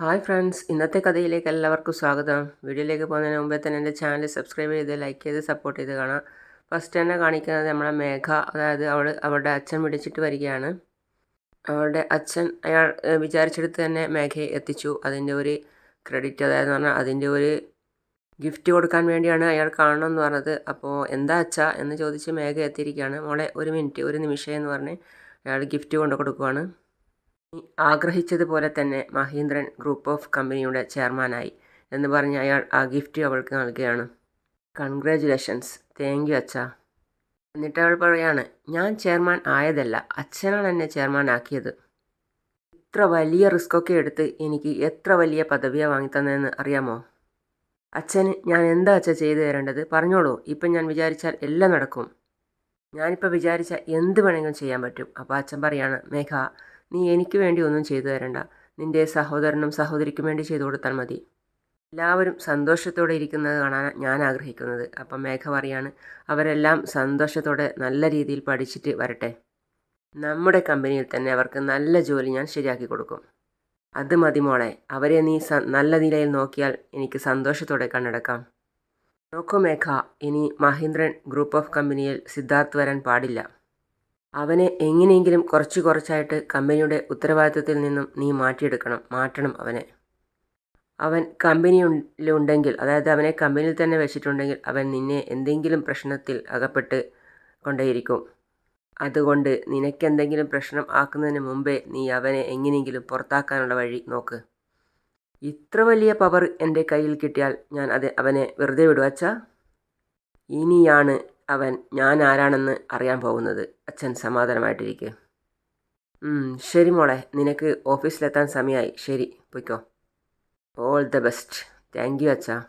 Hi friends ഇന്നത്തെ കഥയിലേക്ക് എല്ലാവർക്കും സ്വാഗതം. വീഡിയോയിലേക്ക് പോകുന്നതിന് മുമ്പേ തന്നെ എന്റെ ചാനൽ സബ്സ്ക്രൈബ് ചെയ്ത് ലൈക്ക് ചെയ്ത് സപ്പോർട്ട് ചെയ്ത് കാണാം. ഫസ്റ്റ് തന്നെ കാണിക്കുന്നത് നമ്മളെ മേഘ അതായത് അവൾ അവളുടെ അച്ഛൻ വിളിച്ചിട്ട് വരികയാണ്. അവളുടെ അച്ഛൻ അയാൾ വിചാരിച്ചെടുത്ത് തന്നെ മേഘയെ എത്തിച്ചു. അതിന്റെ ഒരു ക്രെഡിറ്റ് അതായത് പറഞ്ഞാൽ അതിന്റെ ഒരു ഗിഫ്റ്റ് കൊടുക്കാൻ വേണ്ടിയാണ് അയാൾ കാണണമെന്ന് പറഞ്ഞത്. അപ്പോൾ എന്താ അച്ഛ എന്ന് ചോദിച്ച് മേഘ എത്തിയിരിക്കുകയാണ്. മോളെ ഒരു മിനിറ്റ് ഒരു നിമിഷം എന്ന് പറഞ്ഞ് അയാൾ ഗിഫ്റ്റ് കൊണ്ട് കൊടുക്കുവാണ്. ആഗ്രഹിച്ചതുപോലെ തന്നെ മഹീന്ദ്രൻ ഗ്രൂപ്പ് ഓഫ് കമ്പനിയുടെ ചെയർമാനായി എന്ന് പറഞ്ഞ് അയാൾ ആ ഗിഫ്റ്റ് അവൾക്ക് നൽകുകയാണ്. കൺഗ്രാജുലേഷൻസ് താങ്ക് യു അച്ഛ. എന്നിട്ട് അവൾ പറയാണ് ഞാൻ ചെയർമാൻ ആയതല്ല അച്ഛനാണ് എന്നെ ചെയർമാൻ ആക്കിയത്. ഇത്ര വലിയ റിസ്ക്കൊക്കെ എടുത്ത് എനിക്ക് എത്ര വലിയ പദവിയാണ് വാങ്ങിത്തന്നതെന്ന് അറിയാമോ? അച്ഛന് ഞാൻ എന്താ അച്ഛ ചെയ്തു തരേണ്ടത്? പറഞ്ഞോളൂ. ഇപ്പം ഞാൻ വിചാരിച്ചാൽ എല്ലാം നടക്കും. ഞാനിപ്പോൾ വിചാരിച്ചാൽ എന്ത് വേണമെങ്കിലും ചെയ്യാൻ പറ്റും. അപ്പോൾ അച്ഛൻ പറയാണ് മേഘ നീ എനിക്ക് വേണ്ടി ഒന്നും ചെയ്തു തരണ്ട. നിന്റെ സഹോദരനും സഹോദരിക്കും വേണ്ടി ചെയ്തു കൊടുത്താൽ മതി. എല്ലാവരും സന്തോഷത്തോടെ ഇരിക്കുന്നത് കാണാൻ ഞാൻ ആഗ്രഹിക്കുന്നത്. അപ്പം മേഘ പറയാണ് അവരെല്ലാം സന്തോഷത്തോടെ നല്ല രീതിയിൽ പഠിച്ചിട്ട് വരട്ടെ. നമ്മുടെ കമ്പനിയിൽ തന്നെ അവർക്ക് നല്ല ജോലി ഞാൻ ശരിയാക്കി കൊടുക്കും. അത് മതി മോളെ. അവരെ നീ നല്ല നിലയിൽ നോക്കിയാൽ എനിക്ക് സന്തോഷത്തോടെ കണ്ണടക്കാം. നോക്കൂ മേഘ. ഇനി മഹീന്ദ്രൻ ഗ്രൂപ്പ് ഓഫ് കമ്പനിയിൽ സിദ്ധാർത്ഥ് വരാൻ പാടില്ല. അവനെ എങ്ങനെയെങ്കിലും കുറച്ച് കുറച്ചായിട്ട് കമ്പനിയുടെ ഉത്തരവാദിത്വത്തിൽ നിന്നും നീ മാറ്റിയെടുക്കണം മാറ്റണം അവനെ. അവൻ കമ്പനിയിലുണ്ടെങ്കിൽ അതായത് അവനെ കമ്പനിയിൽ തന്നെ വെച്ചിട്ടുണ്ടെങ്കിൽ അവൻ നിന്നെ എന്തെങ്കിലും പ്രശ്നത്തിൽ അകപ്പെട്ട് കൊണ്ടേയിരിക്കും. അതുകൊണ്ട് നിനക്കെന്തെങ്കിലും പ്രശ്നം ആക്കുന്നതിന് മുമ്പേ നീ അവനെ എങ്ങനെയെങ്കിലും പുറത്താക്കാനുള്ള വഴി നോക്ക്. ഇത്ര വലിയ പവർ എന്റെ കയ്യിൽ കിട്ടിയാൽ ഞാൻ അത് അവനെ വെറുതെ വിടുവച്ചാ ഇനിയാണ് അവൻ ഞാൻ ആരാണെന്ന് അറിയാൻ പോകുന്നത്. അച്ഛൻ സമാധാനമായിട്ടിരിക്കെ. ശരി മോളെ. നിനക്ക് ഓഫീസിലെത്താൻ സമയമായി ശരി പൊയ്ക്കോ. All the best thank you അച്ഛാ.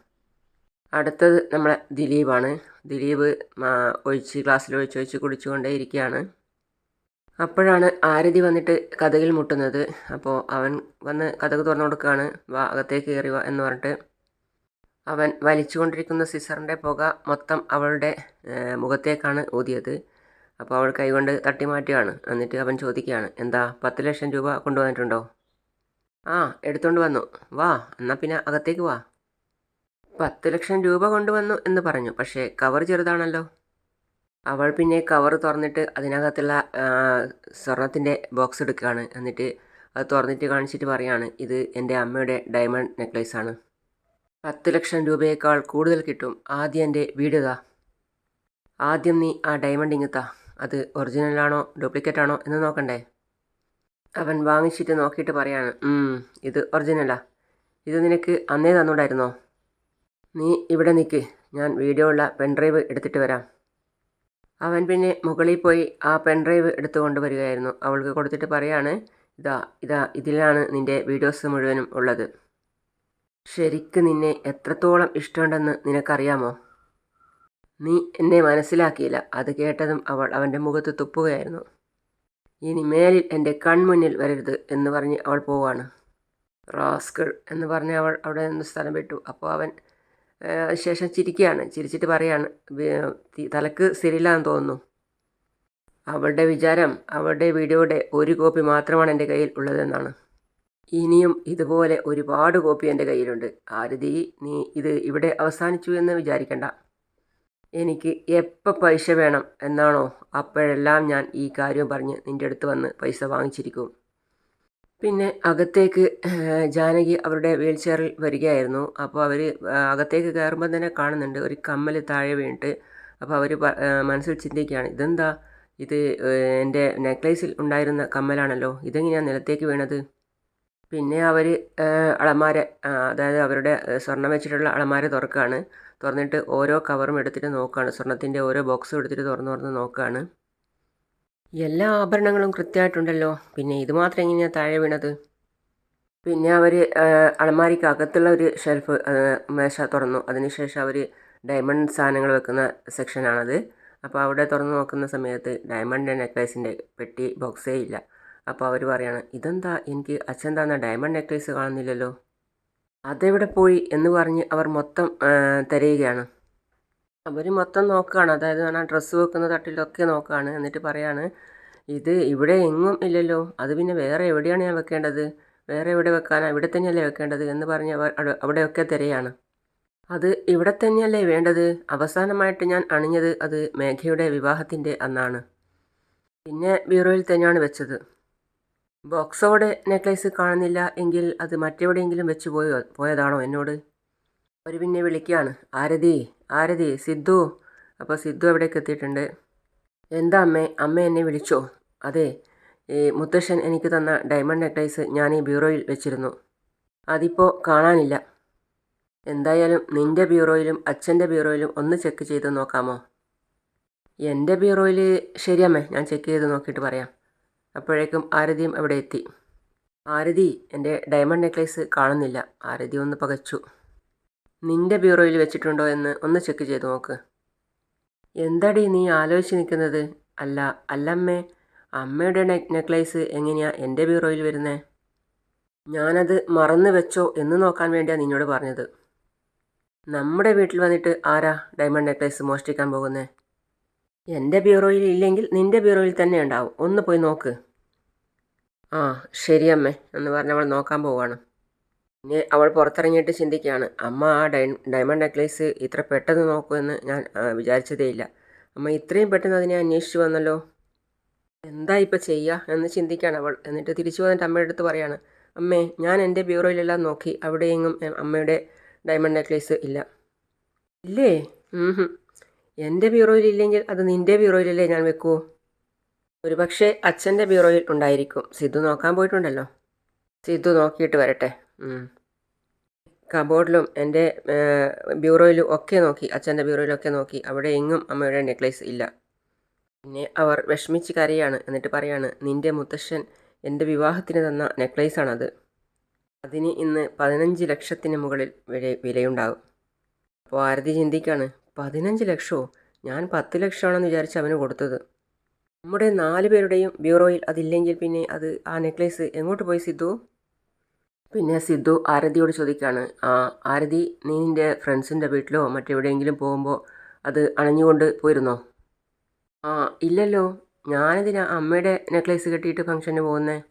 അടുത്തത് നമ്മളെ ദിലീപാണ്. ദിലീപ് ഒഴിച്ച് ക്ലാസ്സിൽ ഒഴിച്ച് കുടിച്ചുകൊണ്ടേ ഇരിക്കുകയാണ് അപ്പോഴാണ് ആരതി വന്നിട്ട് കഥകിൽ മുട്ടുന്നത്. അപ്പോൾ അവൻ വന്ന് കഥക് തുറന്നു കൊടുക്കുകയാണ്. വാ അകത്തേക്ക് കയറി എന്ന് പറഞ്ഞിട്ട് അവൻ വലിച്ചുകൊണ്ടിരിക്കുന്ന സിസറിന്റെ പുക മൊത്തം അവളുടെ മുഖത്തേക്കാണ് ഊതിയത്. അപ്പോൾ അവൾ കൈകൊണ്ട് തട്ടി മാറ്റുകയാണ് എന്നിട്ട് അവൻ ചോദിക്കുകയാണ് എന്താ പത്ത് ലക്ഷം രൂപ കൊണ്ടുവന്നിട്ടുണ്ടോ? ആ എടുത്തുകൊണ്ട് വന്നു. വാ എന്നാൽ പിന്നെ അകത്തേക്ക് വാ. പത്ത് ലക്ഷം രൂപ കൊണ്ടുവന്നു എന്ന് പറഞ്ഞു. പക്ഷേ കവർ ചെറുതാണല്ലോ. അവൾ പിന്നെ കവർ തുറന്നിട്ട് അതിനകത്തുള്ള സ്വർണത്തിന്റെ ബോക്സ് എടുക്കുകയാണ്. എന്നിട്ട് അത് തുറന്നിട്ട് കാണിച്ചിട്ട് പറയാണ് ഇത് എന്റെ അമ്മയുടെ ഡയമണ്ട് നെക്ലേസ് ആണ് പത്ത് ലക്ഷം രൂപയേക്കാൾ കൂടുതൽ കിട്ടും ആദ്യം എന്റെ വീടുതാ. ആദ്യം നീ ആ ഡയമണ്ട് ഇങ്ങത്താ അത് ഒറിജിനലാണോ ഡ്യൂപ്ലിക്കേറ്റ് ആണോ എന്ന് നോക്കണ്ടേ? അവൻ വാങ്ങിച്ചിട്ട് നോക്കിയിട്ട് പറയാണ് ഇത് ഒറിജിനലാ. ഇത് നിനക്ക് അന്നേ തന്നൂടായിരുന്നോ? നീ ഇവിടെ നിൽക്ക് ഞാൻ വീഡിയോ ഉള്ള പെൻഡ്രൈവ് എടുത്തിട്ട് വരാം. അവൻ പിന്നെ മുകളിൽ പോയി ആ പെൻഡ്രൈവ് എടുത്തു കൊണ്ടുവരികയായിരുന്നു അവൾക്ക് കൊടുത്തിട്ട് പറയാണ് ഇതാ ഇതാ ഇതിലാണ് നിന്റെ വീഡിയോസ് മുഴുവനും ഉള്ളത്. ശരിക്ക് നിന്നെ എത്രത്തോളം ഇഷ്ടമുണ്ടെന്ന് നിനക്കറിയാമോ? നീ എന്നെ മനസ്സിലാക്കിയില്ല. അത് കേട്ടതും അവൾ അവന്റെ മുഖത്ത് തുപ്പുകയായിരുന്നു. ഇനി മേലിൽ എന്റെ കൺമുന്നിൽ വരരുത് എന്ന് പറഞ്ഞ് അവൾ പോവാണ്. റാസ്കൾ എന്ന് പറഞ്ഞ് അവൾ അവിടെ നിന്ന് സ്ഥലം വിട്ടു. അപ്പോൾ അവൻ ശേഷം ചിരിക്കുകയാണ്. ചിരിച്ചിട്ട് പറയാണ് "വേ- തി- തലക്ക് സ്ഥിരയില്ലാന്ന് തോന്നുന്നു. അവളുടെ വിചാരം അവളുടെ വീഡിയോയുടെ ഒരു കോപ്പി മാത്രമാണ് എന്റെ കയ്യിൽ ഉള്ളതെന്നാണ്. ഇനിയും ഇതുപോലെ ഒരുപാട് കോപ്പി എന്റെ കയ്യിലുണ്ട്. ആരതി നീ ഇത് ഇവിടെ അവസാനിച്ചു എന്ന് വിചാരിക്കണ്ട. എനിക്ക് എപ്പോൾ പൈസ വേണം എന്നാണോ അപ്പോഴെല്ലാം ഞാൻ ഈ കാര്യം പറഞ്ഞ് നിന്റെ അടുത്ത് വന്ന് പൈസ വാങ്ങിച്ചിരിക്കും. പിന്നെ അകത്തേക്ക് ജാനകി അവരുടെ വീൽ ചെയറിൽ വരികയായിരുന്നു. അപ്പോൾ അവർ അകത്തേക്ക് കയറുമ്പോൾ തന്നെ കാണുന്നുണ്ട് ഒരു കമ്മൽ താഴെ വീണിട്ട്. അപ്പോൾ അവർ മനസ്സിൽ ചിന്തിക്കുകയാണ് ഇതെന്താ? ഇത് എന്റെ നെക്ലേസിൽ ഉണ്ടായിരുന്ന കമ്മലാണല്ലോ. ഇതെങ്ങനെയാണ് നിലത്തേക്ക് വീണത്? പിന്നെ അവർ അളമാര അതായത് അവരുടെ സ്വർണം സ്വർണം വെച്ചിട്ടുള്ള അളമാര തുറക്കുകയാണ് തുറന്നിട്ട് ഓരോ കവറും എടുത്തിട്ട് നോക്കുകയാണ് സ്വർണത്തിന്റെ ഓരോ ബോക്സും എടുത്തിട്ട് തുറന്ന് തുറന്ന് നോക്കുകയാണ് എല്ലാ ആഭരണങ്ങളും കൃത്യമായിട്ടുണ്ടല്ലോ. പിന്നെ ഇത് മാത്രം എങ്ങനെയാണ് താഴെ വീണത്? പിന്നെ അവർ അളമാരിക്ക് അകത്തുള്ള ഒരു ഷെൽഫ് മേശ തുറന്നു. അതിനുശേഷം അവർ ഡയമണ്ട് സാധനങ്ങൾ വെക്കുന്ന സെക്ഷനാണത്. അപ്പോൾ അവിടെ തുറന്ന് നോക്കുന്ന സമയത്ത് ഡയമണ്ട് നെക്ലേസിന്റെ പെട്ടി ബോക്സേ ഇല്ല. അപ്പോൾ അവർ പറയാണ് ഇതെന്താ? എനിക്ക് അച്ഛൻ തന്ന ഡയമണ്ട് നെക്ലേസ് കാണുന്നില്ലല്ലോ. അതെവിടെ പോയി? എന്ന് പറഞ്ഞ് അവർ മൊത്തം തിരയുകയാണ്. അവർ മൊത്തം നോക്കുകയാണ്. അതായത് ആ ഡ്രസ്സ് വെക്കുന്ന തട്ടിലൊക്കെ നോക്കുകയാണ്. എന്നിട്ട് പറയാണ് ഇത് ഇവിടെ എങ്ങും ഇല്ലല്ലോ. അത് പിന്നെ വേറെ എവിടെയാണ് ഞാൻ വെക്കേണ്ടത്? വേറെ എവിടെ വെക്കാനാണ് ഇവിടെ തന്നെയല്ലേ വെക്കേണ്ടത്? എന്ന് പറഞ്ഞ് അവർ അവിടെയൊക്കെ തിരയാണ്. അത് ഇവിടെ തന്നെയല്ലേ വേണ്ടത്? അവസാനമായിട്ട് ഞാൻ അണിഞ്ഞത് അത് മേഘയുടെ വിവാഹത്തിന്റെ അന്നാണ്. പിന്നെ ബ്യൂറോയിൽ തന്നെയാണ് വെച്ചത്. ബോക്സോടെ നെക്ലേസ് കാണുന്നില്ല എങ്കിൽ അത് മറ്റെവിടെയെങ്കിലും വെച്ച് പോയോ പോയതാണോ എന്നോട്? അവർ പിന്നെ വിളിക്കുകയാണ് ആരതി ആരതി സിദ്ധു. അപ്പോൾ സിദ്ധു അവിടേക്ക് എത്തിയിട്ടുണ്ട്? എന്താ അമ്മേ? അമ്മ എന്നെ വിളിച്ചോ? അതെ ഈ മുത്തശ്ശൻ എനിക്ക് തന്ന ഡയമണ്ട് നെക്ലേസ് ഞാൻ ഈ ബ്യൂറോയിൽ വെച്ചിരുന്നു. അതിപ്പോൾ കാണാനില്ല. എന്തായാലും നിന്റെ ബ്യൂറോയിലും അച്ഛന്റെ ബ്യൂറോയിലും ഒന്ന് ചെക്ക് ചെയ്ത് നോക്കാമോ? എന്റെ ബ്യൂറോയിൽ ശരിയമ്മേ ഞാൻ ചെക്ക് ചെയ്ത് നോക്കിയിട്ട് പറയാം. അപ്പോഴേക്കും ആരതിയും അവിടെ എത്തി. ആരതി എന്റെ ഡയമണ്ട് നെക്ലേസ് കാണുന്നില്ല. ആരതി ഒന്ന് പകച്ചു. നിന്റെ ബ്യൂറോയിൽ വെച്ചിട്ടുണ്ടോ എന്ന് ഒന്ന് ചെക്ക് ചെയ്ത് നോക്ക്. എന്താടി നീ ആലോചിച്ച് നിൽക്കുന്നത്? അല്ല അല്ലമ്മേ അമ്മയുടെ നെക്ലേസ് എങ്ങനെയാ എന്റെ ബ്യൂറോയിൽ വരുന്നേ? ഞാനത് മറന്നു വെച്ചോ എന്ന് നോക്കാൻ വേണ്ടിയാണ് നിന്നോട് പറഞ്ഞത്. നമ്മുടെ വീട്ടിൽ വന്നിട്ട് ആരാ ഡയമണ്ട് നെക്ലേസ് മോഷ്ടിക്കാൻ പോകുന്നേ? എന്റെ ബ്യൂറോയിൽ ഇല്ലെങ്കിൽ നിന്റെ ബ്യൂറോയിൽ തന്നെ ഉണ്ടാവും. ഒന്ന് പോയി നോക്ക്. ആ ശരി ശരിയമ്മേ എന്ന് പറഞ്ഞ് അവൾ നോക്കാൻ പോവുകയാണ് പിന്നെ അവൾ പുറത്തിറങ്ങിയിട്ട് ചിന്തിക്കുകയാണ് അമ്മ ആ ഡൈ ഡയമണ്ട് നെക്ലേസ് ഇത്ര പെട്ടെന്ന് നോക്കുമെന്ന് ഞാൻ വിചാരിച്ചതേ വിചാരിച്ചതേയില്ല അമ്മ ഇത്രയും പെട്ടെന്ന് അതിനെ അന്വേഷിച്ചു വന്നല്ലോ? എന്താ ഇപ്പോൾ ചെയ്യുക എന്ന് ചിന്തിക്കുകയാണ് അവൾ. എന്നിട്ട് തിരിച്ചു വന്നിട്ട് അമ്മയുടെ അടുത്ത് പറയാണ് അമ്മേ ഞാൻ എന്റെ ബ്യൂറോയിലെല്ലാം നോക്കി അവിടെയെങ്ങും അമ്മയുടെ ഡയമണ്ട് നെക്ലേസ് ഇല്ല. ഇല്ലേ. എന്റെ ബ്യൂറോയിലില്ലെങ്കിൽ അത് നിന്റെ ബ്യൂറോയിലല്ലേ ഞാൻ വെക്കൂ? ഒരു പക്ഷേ അച്ഛന്റെ ബ്യൂറോയിൽ ഉണ്ടായിരിക്കും. സിദ്ധു നോക്കാൻ പോയിട്ടുണ്ടല്ലോ. സിദ്ധു നോക്കിയിട്ട് വരട്ടെ. കബോർഡിലും എന്റെ ബ്യൂറോയിലും ഒക്കെ നോക്കി അച്ഛന്റെ ബ്യൂറോയിലൊക്കെ നോക്കി അവിടെ എങ്ങും അമ്മയുടെ നെക്ലേസ് ഇല്ല. പിന്നെ അവർ വിഷമിച്ച് കരയാണ് എന്നിട്ട് പറയാണ് നിന്റെ മുത്തശ്ശൻ എന്റെ വിവാഹത്തിന് തന്ന നെക്ലേസാണത്. അതിന് ഇന്ന് പതിനഞ്ച് ലക്ഷത്തിന് മുകളിൽ വില വിലയുണ്ടാകും. അപ്പോൾ ആരതി ചിന്തിക്കാണ് പതിനഞ്ച് ലക്ഷമോ ഞാൻ പത്ത് ലക്ഷമാണെന്ന് വിചാരിച്ച് അവന് കൊടുത്തത്. നമ്മുടെ നാല് പേരുടെയും ബ്യൂറോയിൽ അതില്ലെങ്കിൽ പിന്നെ അത് ആ നെക്ലേസ് എങ്ങോട്ട് പോയി സിദ്ധു? പിന്നെ സിദ്ധു ആരതിയോട് ചോദിക്കുകയാണ്. ആ ആരതി നീ നിന്റെ ഫ്രണ്ട്സിന്റെ വീട്ടിലോ മറ്റെവിടെയെങ്കിലും പോകുമ്പോൾ അത് അണഞ്ഞുകൊണ്ട് പോയിരുന്നോ? ആ ഇല്ലല്ലോ. ഞാനിതിനാ അമ്മയുടെ നെക്ലേസ് കെട്ടിയിട്ട് ഫംഗ്ഷന് പോകുന്നേ?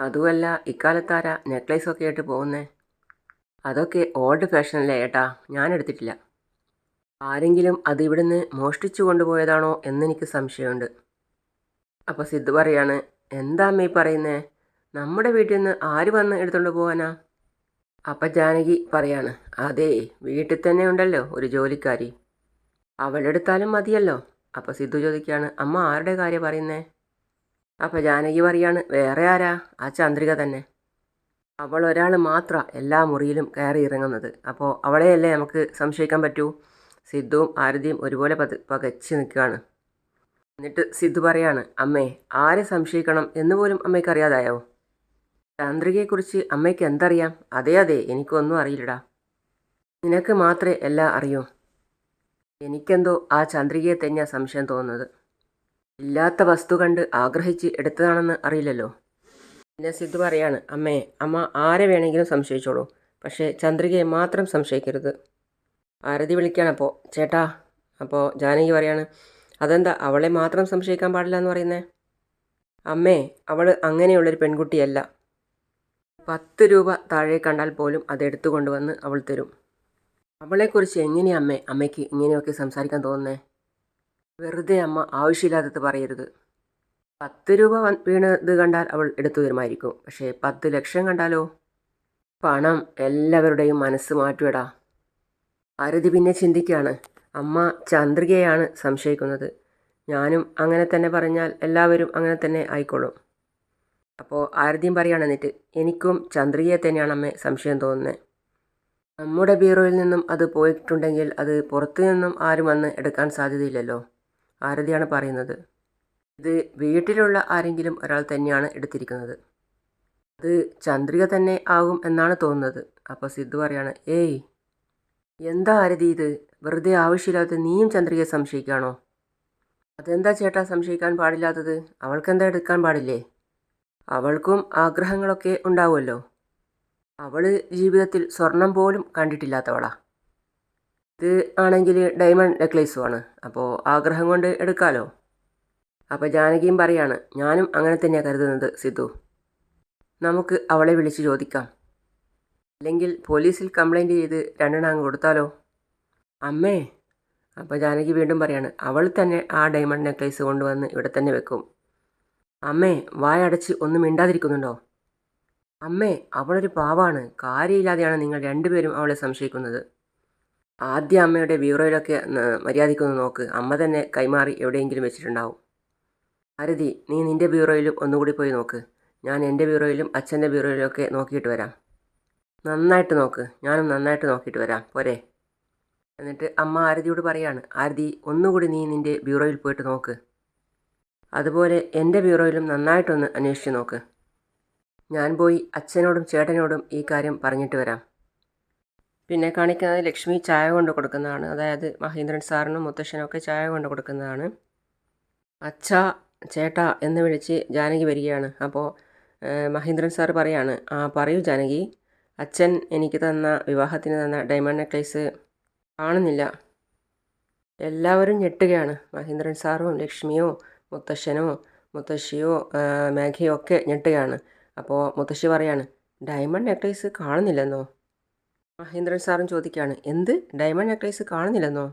അതുമല്ല ഇക്കാലത്താരാ നെക്ലേസൊക്കെ ആയിട്ട് പോകുന്നേ? അതൊക്കെ ഓൾഡ് ഫാഷനല്ലേ ഏട്ടാ? ഞാൻ എടുത്തിട്ടില്ല. ആരെങ്കിലും അത് ഇവിടുന്ന് മോഷ്ടിച്ചു കൊണ്ടുപോയതാണോ എന്നെനിക്ക് സംശയമുണ്ട്. അപ്പോൾ സിദ്ധു പറയാണ് എന്താ അമ്മ പറയുന്നേ? നമ്മുടെ വീട്ടിൽ നിന്ന് ആര് വന്ന് എടുത്തുകൊണ്ട് പോകാനാ അപ്പം ജാനകി പറയാണ് അതെ വീട്ടിൽ തന്നെ ഉണ്ടല്ലോ ഒരു ജോലിക്കാരി. അവളെടുത്താലും മതിയല്ലോ. അപ്പോൾ സിദ്ധു ചോദിക്കുകയാണ് അമ്മ ആരുടെ കാര്യം പറയുന്നേ? അപ്പോൾ ജാനകി പറയാണ് വേറെ ആരാ? ആ ചന്ദ്രിക തന്നെ. അവൾ ഒരാൾ മാത്ര എല്ലാ മുറിയിലും കയറി ഇറങ്ങുന്നത്. അപ്പോൾ അവളെയല്ലേ നമുക്ക് സംശയിക്കാൻ പറ്റൂ? സിദ്ധുവും ആരതിയും ഒരുപോലെ പത് പകച്ച് നിൽക്കുകയാണ്. എന്നിട്ട് സിദ്ധു പറയാണ് അമ്മേ ആരെ സംശയിക്കണം എന്ന് പോലും അമ്മയ്ക്ക് അറിയാതായോ ചന്ദ്രികയെക്കുറിച്ച് അമ്മയ്ക്ക് എന്തറിയാം? അതെ അതെ എനിക്കൊന്നും അറിയില്ലടാ. നിനക്ക് മാത്രമേ എല്ലാം അറിയൂ. എനിക്കെന്തോ ആ ചന്ദ്രികയെ തന്നെയാണ് സംശയം തോന്നുന്നത്. ഇല്ലാത്ത വസ്തു കണ്ട് ആഗ്രഹിച്ച് എടുത്തതാണെന്ന് അറിയില്ലല്ലോ. പിന്നെ സിദ്ധു പറയാണ് അമ്മേ അമ്മ ആരെ വേണമെങ്കിലും സംശയിച്ചോളൂ. പക്ഷേ ചന്ദ്രികയെ മാത്രം സംശയിക്കരുത്. ആരതി വിളിക്കുകയാണ്. അപ്പോൾ ചേട്ടാ അപ്പോൾ ജാനകി പറയാണ് അതെന്താ അവളെ മാത്രം സംശയിക്കാൻ പാടില്ല എന്ന് പറയുന്നേ? അമ്മേ അവൾ അങ്ങനെയുള്ളൊരു പെൺകുട്ടിയല്ല. പത്ത് രൂപ താഴെ കണ്ടാൽ പോലും അതെടുത്തു കൊണ്ടുവന്ന് അവൾ തരും. അവളെക്കുറിച്ച് എങ്ങനെയാ അമ്മേ അമ്മയ്ക്ക് ഇങ്ങനെയൊക്കെ സംസാരിക്കാൻ തോന്നുന്നേ? വെറുതെ അമ്മ ആവശ്യമില്ലാത്തത് പറയരുത്. പത്ത് രൂപ വീണത് കണ്ടാൽ അവൾ എടുത്തു തരുമായിരിക്കും. പക്ഷേ പത്ത് ലക്ഷം കണ്ടാലോ? പണം എല്ലാവരുടെയും മനസ്സ് മാറ്റുവടാ. ആരതി പിന്നെ ചിന്തിക്കുകയാണ്. അമ്മ ചന്ദ്രികയാണ് സംശയിക്കുന്നത്. ഞാനും അങ്ങനെ തന്നെ പറഞ്ഞാൽ എല്ലാവരും അങ്ങനെ തന്നെ ആയിക്കോളും. അപ്പോൾ ആരതിയും പറയുകയാണ് എന്നിട്ട് എനിക്കും ചന്ദ്രികയെ തന്നെയാണ് അമ്മ സംശയം തോന്നുന്നത് നമ്മുടെ ബ്യൂറോയിൽ നിന്നും അത് പോയിട്ടുണ്ടെങ്കിൽ അത് പുറത്തു നിന്നും ആരും വന്ന് എടുക്കാൻ സാധ്യതയില്ലല്ലോ ആരതിയാണ് പറയുന്നത്. ഇത് വീട്ടിലുള്ള ആരെങ്കിലും ഒരാൾ തന്നെയാണ് എടുത്തിരിക്കുന്നത്. അത് ചന്ദ്രിക തന്നെ ആകും എന്നാണ് തോന്നുന്നത്. അപ്പോൾ സിദ്ധു പറയാണ് ഏയ് എന്താ ആരതി ഇത്? വെറുതെ ആവശ്യമില്ലാത്ത നീയും ചന്ദ്രികയെ സംശയിക്കുകയാണോ? അതെന്താ ചേട്ടാ സംശയിക്കാൻ പാടില്ലാത്തത്? അവൾക്കെന്താ എടുക്കാൻ പാടില്ലേ? അവൾക്കും ആഗ്രഹങ്ങളൊക്കെ ഉണ്ടാവുമല്ലോ. അവൾ ജീവിതത്തിൽ സ്വർണം പോലും കണ്ടിട്ടില്ലാത്തവളാ. ഇത് ആണെങ്കിൽ ഡയമണ്ട് നെക്ലേസുമാണ്. അപ്പോൾ ആഗ്രഹം കൊണ്ട് എടുക്കാലോ? അപ്പോൾ ജാനകിയും പറയാണ് ഞാനും അങ്ങനെ തന്നെയാണ് കരുതുന്നത് സിദ്ധു. നമുക്ക് അവളെ വിളിച്ച് ചോദിക്കാം. അല്ലെങ്കിൽ പോലീസിൽ കംപ്ലൈന്റ് ചെയ്ത് രണ്ടെണ്ണം അങ്ങ് കൊടുത്താലോ? അമ്മേ അപ്പോൾ ജാനകി വീണ്ടും പറയാണ് അവൾ തന്നെ ആ ഡയമണ്ട് നെക്ലേസ് കൊണ്ടുവന്ന് ഇവിടെ തന്നെ വെക്കും. അമ്മേ വായടച്ച് ഒന്നും മിണ്ടാതിരിക്കുന്നുണ്ടോ? അമ്മേ അവളൊരു പാവാണ് കാര്യമില്ലാതെയാണ് നിങ്ങൾ രണ്ടുപേരും അവളെ സംശയിക്കുന്നത്. ആദ്യ അമ്മയുടെ ബ്യൂറോയിലൊക്കെ മര്യാദയ്ക്കൊന്ന് നോക്ക് അമ്മ തന്നെ കൈമാറി എവിടെയെങ്കിലും വെച്ചിട്ടുണ്ടാവും. ഭാരതി നീ നിന്റെ ബ്യൂറോയിലും ഒന്നുകൂടി പോയി നോക്ക്. ഞാൻ എന്റെ ബ്യൂറോയിലും അച്ഛന്റെ ബ്യൂറോയിലും ഒക്കെ നോക്കിയിട്ട് വരാം. നന്നായിട്ട് നോക്ക്. ഞാനും നന്നായിട്ട് നോക്കിയിട്ട് വരാം. പോരെ. എന്നിട്ട് അമ്മ ആരതിയോട് പറയാണ് ആരതി ഒന്നുകൂടി നീ നിന്റെ ബ്യൂറോയിൽ പോയിട്ട് നോക്ക്. അതുപോലെ എന്റെ ബ്യൂറോയിലും നന്നായിട്ടൊന്ന് അന്വേഷിച്ച് നോക്ക്. ഞാൻ പോയി അച്ഛനോടും ചേട്ടനോടും ഈ കാര്യം പറഞ്ഞിട്ട് വരാം. പിന്നെ കാണിക്കുന്നത് ലക്ഷ്മി ചായ കൊണ്ട് കൊടുക്കുന്നതാണ്. അതായത് മഹേന്ദ്രൻ സാറിനും മുത്തശ്ശനും ഒക്കെ ചായ കൊണ്ട് കൊടുക്കുന്നതാണ്. അച്ഛ ചേട്ടാ എന്ന് വിളിച്ച് ജാനകി വരികയാണ്. അപ്പോൾ മഹേന്ദ്രൻ സാർ പറയാണ് ആ പറയൂ ജാനകി. അച്ഛൻ എനിക്ക് തന്ന വിവാഹത്തിന് തന്ന ഡയമണ്ട് നെക്ലേസ് കാണുന്നില്ല. എല്ലാവരും ഞെട്ടുകയാണ്. മഹേന്ദ്രൻ സാറും ലക്ഷ്മിയോ മുത്തശ്ശനോ മുത്തശ്ശിയോ മേഘയോ ഒക്കെ ഞെട്ടുകയാണ്. അപ്പോൾ മുത്തശ്ശി പറയാണ് ഡയമണ്ട് നെക്ലേസ് കാണുന്നില്ലെന്നോ? മഹേന്ദ്രൻ സാറും ചോദിക്കുകയാണ് എന്ത്? ഡയമണ്ട് നെക്ലേസ് കാണുന്നില്ലെന്നോ?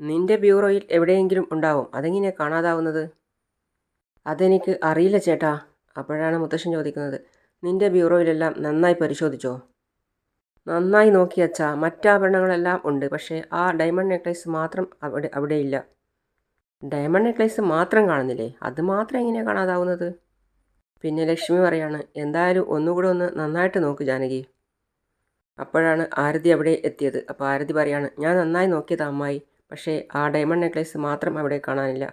നിന്റെ ബ്യൂറോയിൽ എവിടെയെങ്കിലും ഉണ്ടാവും. അതെങ്ങനെയാണ് കാണാതാവുന്നത്? അതെനിക്ക് അറിയില്ല ചേട്ടാ അപ്പോഴാണ് മുത്തശ്ശൻ ചോദിക്കുന്നത്. നിന്റെ ബ്യൂറോയിലെല്ലാം നന്നായി പരിശോധിച്ചോ? നന്നായി നോക്കി അച്ഛാ. മറ്റാഭരണങ്ങളെല്ലാം ഉണ്ട്. പക്ഷേ ആ ഡയമണ്ട് നെക്ലേസ് മാത്രം അവിടെ അവിടെയില്ല. ഡയമണ്ട് നെക്ലേസ് മാത്രം കാണുന്നില്ലേ? അത് മാത്രം എങ്ങനെയാണ് കാണാതാവുന്നത്? പിന്നെ ലക്ഷ്മി പറയാണ് എന്തായാലും ഒന്നുകൂടെ ഒന്ന് നന്നായിട്ട് നോക്ക് ജാനകി. അപ്പോഴാണ് ആരതി അവിടെ എത്തിയത്. അപ്പോൾ ആരതി പറയാണ് ഞാൻ നന്നായി നോക്കിയത് അമ്മായി. പക്ഷേ ആ ഡയമണ്ട് നെക്ലേസ് മാത്രം അവിടെ കാണാനില്ല.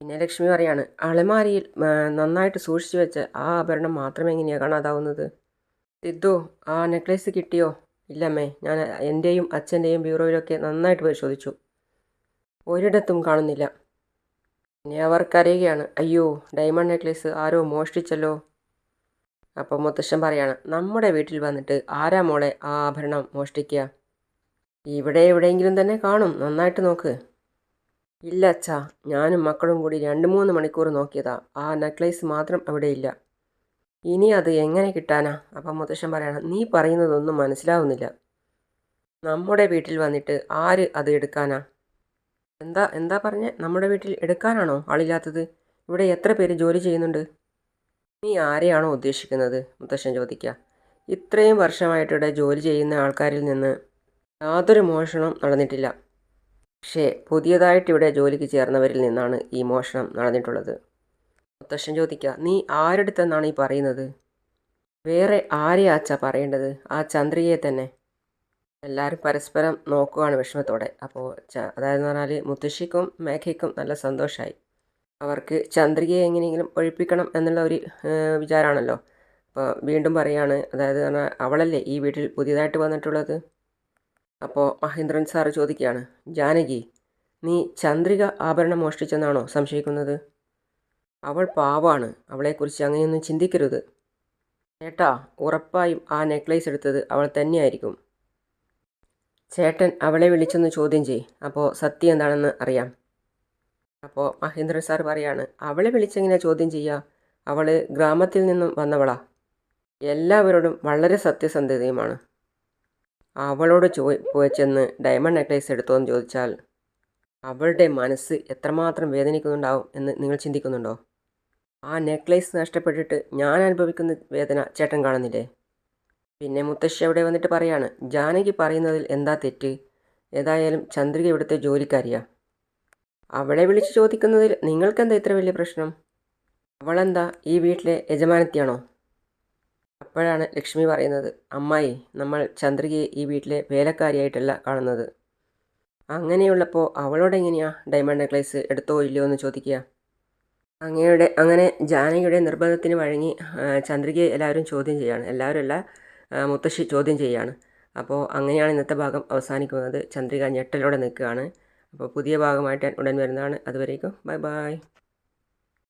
പിന്നെ ലക്ഷ്മി പറയാണ് അളമാരിയിൽ നന്നായിട്ട് സൂക്ഷിച്ചു വെച്ച ആ ആഭരണം മാത്രം എങ്ങനെയാണ് കാണാതാവുന്നത്? സിദ്ധു ആ നെക്ലേസ് കിട്ടിയോ? ഇല്ലമ്മേ ഞാൻ എന്റെയും അച്ഛന്റെയും ബ്യൂറോയിലൊക്കെ നന്നായിട്ട് പരിശോധിച്ചു. ഒരിടത്തും കാണുന്നില്ല. പിന്നെ അവർക്കറിയുകയാണ് അയ്യോ ഡയമണ്ട് നെക്ലേസ് ആരോ മോഷ്ടിച്ചല്ലോ. അപ്പം മുത്തശ്ശൻ പറയാണ് നമ്മുടെ വീട്ടിൽ വന്നിട്ട് ആരാ മോളെ ആ ആഭരണം മോഷ്ടിക്കുക ഇവിടെ എവിടെയെങ്കിലും തന്നെ കാണും നന്നായിട്ട് നോക്ക്. ഇല്ല അച്ഛാ ഞാനും മക്കളും കൂടി രണ്ട് മൂന്ന് മണിക്കൂർ നോക്കിയതാ. ആ നെക്ലേസ് മാത്രം അവിടെ ഇല്ല. ഇനി അത് എങ്ങനെ കിട്ടാനാ? അപ്പം മുത്തശ്ശൻ പറയണം നീ പറയുന്നതൊന്നും മനസ്സിലാവുന്നില്ല. നമ്മുടെ വീട്ടിൽ വന്നിട്ട് ആര് അത് എടുക്കാനാ? എന്താ എന്താ പറഞ്ഞേ? നമ്മുടെ വീട്ടിൽ എടുക്കാനാണോ ആളില്ലാത്തത്? ഇവിടെ എത്ര പേര് ജോലി ചെയ്യുന്നുണ്ട്? നീ ആരെയാണോ ഉദ്ദേശിക്കുന്നത്? മുത്തശ്ശൻ ചോദിക്കുക ഇത്രയും വർഷമായിട്ടിവിടെ ജോലി ചെയ്യുന്ന ആൾക്കാരിൽ നിന്ന് യാതൊരു മോഷണവും നടന്നിട്ടില്ല. പക്ഷേ പുതിയതായിട്ട് ഇവിടെ ജോലിക്ക് ചേർന്നവരിൽ നിന്നാണ് ഈ മോഷണം നടന്നിട്ടുള്ളത്. മുത്തശ്ശൻ ചോദിക്കുക നീ ആരെടുത്തെന്നാണ് ഈ പറയുന്നത്? വേറെ ആരെയാ അച്ഛ പറയേണ്ടത്? ആ ചന്ദ്രികയെ തന്നെ. എല്ലാവരും പരസ്പരം നോക്കുകയാണ് വിഷമത്തോടെ. അപ്പോൾ അതായത് പറഞ്ഞാൽ മുത്തശ്ശിക്കും മേഘയ്ക്കും നല്ല സന്തോഷമായി അവർക്ക് ചന്ദ്രികയെ എങ്ങനെയെങ്കിലും ഒഴിപ്പിക്കണം എന്നുള്ള ഒരു വിചാരമാണല്ലോ അപ്പോൾ വീണ്ടും പറയാണ് അതായത് അവളല്ലേ ഈ വീട്ടിൽ പുതിയതായിട്ട് വന്നിട്ടുള്ളത്? അപ്പോൾ മഹേന്ദ്രൻ സാറ് ചോദിക്കുകയാണ് ജാനകി നീ ചന്ദ്രിക ആഭരണം മോഷ്ടിച്ചെന്നാണോ സംശയിക്കുന്നത്? അവൾ പാവാണ് അവളെക്കുറിച്ച് അങ്ങനെയൊന്നും ചിന്തിക്കരുത്. ചേട്ടാ ഉറപ്പായും ആ നെക്ലേസ് എടുത്തത് അവൾ തന്നെയായിരിക്കും. ചേട്ടൻ അവളെ വിളിച്ചൊന്ന് ചോദ്യം ചെയ് അപ്പോൾ സത്യം എന്താണെന്ന് അറിയാം. അപ്പോൾ മഹേന്ദ്രൻ സാർ പറയാണ് അവളെ വിളിച്ചെങ്ങനെ ചോദ്യം ചെയ്യുക അവൾ ഗ്രാമത്തിൽ നിന്നും വന്നവളാ. എല്ലാവരോടും വളരെ സത്യസന്ധതയുമാണ്. അവളോട് ചോ പോയി ചെന്ന് ഡയമണ്ട് നെക്ലേസ് എടുത്തോ എന്ന് ചോദിച്ചാൽ അവളുടെ മനസ്സ് എത്രമാത്രം വേദനിക്കുന്നുണ്ടാവും എന്ന് നിങ്ങൾ ചിന്തിക്കുന്നുണ്ടോ? ആ നെക്ലേസ് നഷ്ടപ്പെട്ടിട്ട് ഞാൻ അനുഭവിക്കുന്ന വേദന ചേട്ടൻ കാണുന്നില്ലേ? പിന്നെ മുത്തശ്ശി അവിടെ വന്നിട്ട് പറയാണ് ജാനകി പറയുന്നതിൽ എന്താ തെറ്റ്? ഏതായാലും ചന്ദ്രിക ഇവിടുത്തെ ജോലിക്കാരിയാ. അവളെ വിളിച്ച് ചോദിക്കുന്നതിൽ നിങ്ങൾക്കെന്താ ഇത്ര വലിയ പ്രശ്നം? അവളെന്താ ഈ വീട്ടിലെ യജമാനത്തിയാണോ? അപ്പോഴാണ് ലക്ഷ്മി പറയുന്നത് അമ്മായി നമ്മൾ ചന്ദ്രികയെ ഈ വീട്ടിലെ വേലക്കാരിയായിട്ടല്ല കാണുന്നത്. അങ്ങനെയുള്ളപ്പോൾ അവളോട് എങ്ങനെയാ ഡയമണ്ട് നെക്ലേസ് എടുത്തോ ഇല്ലയോ എന്ന് ചോദിക്കുക? അങ്ങയുടെ അങ്ങനെ ജാനകിയുടെ നിർബന്ധത്തിന് വഴങ്ങി ചന്ദ്രികയെ എല്ലാവരും ചോദ്യം ചെയ്യാണ്. എല്ലാവരും അല്ല മുത്തശ്ശി ചോദ്യം ചെയ്യാണ്. അപ്പോൾ അങ്ങനെയാണ് ഇന്നത്തെ ഭാഗം അവസാനിക്കുന്നത്. ചന്ദ്രിക ഞെട്ടലോടെ നിൽക്കുകയാണ്. അപ്പോൾ പുതിയ ഭാഗമായിട്ട് ഉടൻ വരുന്നതാണ്. അതുവരേക്കും ബൈ ബൈ.